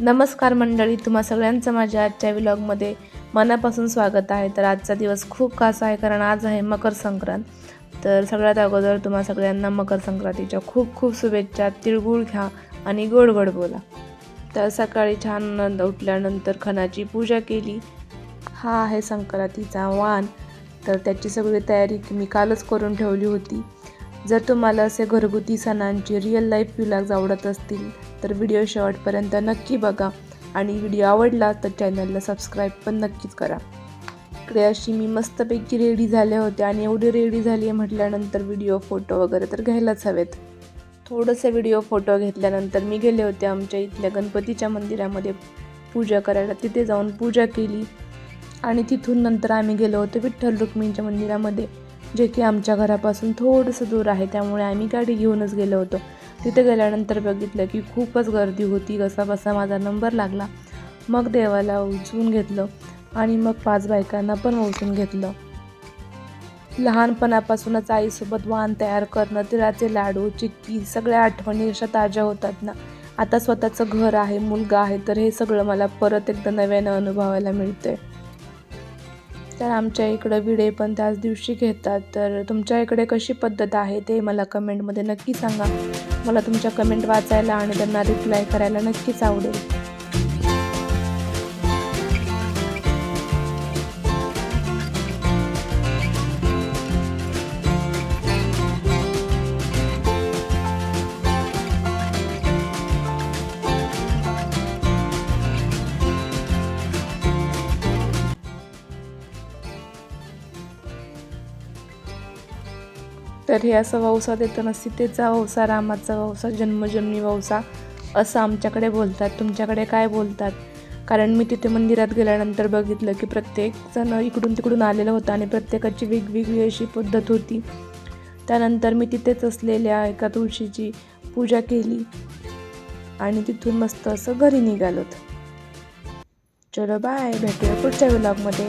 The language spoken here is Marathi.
नमस्कार मंडळी तुम्हा सगळ्यांचं माझ्या आजच्या व्लॉगमध्ये मनापासून स्वागत आहे. तर आजचा दिवस खूप खास आहे कारण आज आहे मकर संक्रांत. तर सगळ्यात अगोदर तुम्हा सगळ्यांना मकर संक्रांतीच्या खूप खूप शुभेच्छा तिळगुळ घ्या आणि गोड गोड बोला. तर सकाळी छान उठल्यानंतर खणाची पूजा केली. हा आहे संक्रांतीचा वाण. तर त्याची सगळी तयारी मी कालच करून ठेवली होती. जर तुम्हाला असे घरगुती सणांची रिअल लाईफ व्लॉग्स आवडत असतील तर व्हिडिओ शेवटपर्यंत नक्की बघा. आणि व्हिडिओ आवडला तर चॅनलला सबस्क्राईब पण नक्कीच करा. इकडे अशी मी मस्तपैकी रेडी झाले होते आणि एवढी रेडी झाली आहे म्हटल्यानंतर व्हिडिओ फोटो वगैरे तर घ्यायलाच हवेत. थोडंसं व्हिडिओ फोटो घेतल्यानंतर मी गेले होते आमच्या इथल्या गणपतीच्या मंदिरामध्ये पूजा करायला. तिथे जाऊन पूजा केली. आणि तिथून नंतर आम्ही गेलो होतो विठ्ठल रुक्मिणीच्या मंदिरामध्ये. जे की आमच्या घरापासून थोडंसं दूर आहे त्यामुळे आम्ही गाडी घेऊनच गेलो होतो. तिथे गेल्यानंतर बघितलं की खूपच गर्दी होती कसा बसा माझा नंबर लागला. मग देवाला उचलून घेतलं आणि मग पाच बायकांना पण उचलून घेतलं. लहानपणापासूनच आईसोबत वाण तयार करणं तिळाचे लाडू चिक्की सगळ्या आठवणी अशा ताज्या होतात ना. आता स्वतःचं घर आहे मुलगा आहे तर हे सगळं मला परत एकदा नव्यानं अनुभवायला मिळतंय. तर आमच्या इकडं विडे पण त्याच दिवशी घेतात. तर तुमच्या इकडे कशी पद्धत आहे ते मला कमेंटमध्ये नक्की सांगा. मला तुमच्या कमेंट वाचायला आणि त्यांना रिप्लाय करायला नक्कीच आवडेल. तर हे असं वौसा देताना सीतेचा वौसा रामाचा वौसा जन्मजन्मी वौसा असं आमच्याकडे बोलतात. तुमच्याकडे काय बोलतात? कारण मी तिथे मंदिरात गेल्यानंतर बघितलं की प्रत्येकजण इकडून तिकडून आलेलं होतं आणि प्रत्येकाची वेगवेगळी अशी पद्धत होती. त्यानंतर मी तिथेच असलेल्या एका तुळशीची पूजा केली आणि तिथून मस्त असं घरी निघालोत. चलो बाय भेटूया पुढच्या व्लॉगमध्ये